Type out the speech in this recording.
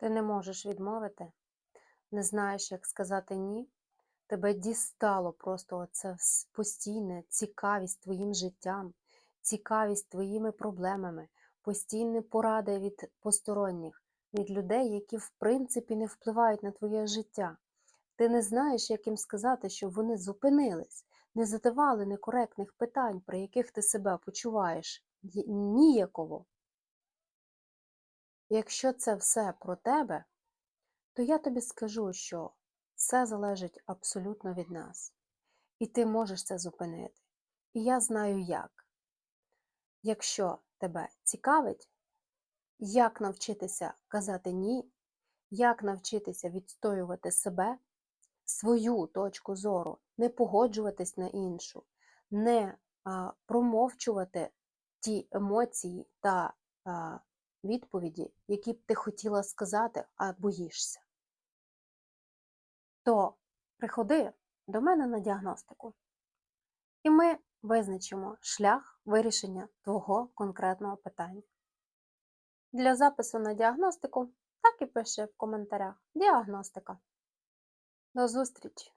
Ти не можеш відмовити, не знаєш, як сказати ні. Тебе дістало просто оце постійне цікавість твоїм життям, цікавість твоїми проблемами, постійні поради від посторонніх, від людей, які в принципі не впливають на твоє життя. Ти не знаєш, як їм сказати, щоб вони зупинились, не задавали некоректних питань, при яких ти себе почуваєш ніяково. Якщо це все про тебе, то я тобі скажу, що все залежить абсолютно від нас. І ти можеш це зупинити. І я знаю як. Якщо тебе цікавить, як навчитися казати ні, як навчитися відстоювати себе, свою точку зору, не погоджуватись на іншу, не а, промовчувати ті емоції та а, відповіді, які б ти хотіла сказати, а боїшся, то приходи до мене на діагностику, і ми визначимо шлях вирішення твого конкретного питання. Для запису на діагностику так і пиши в коментарях діагностика. До зустрічі!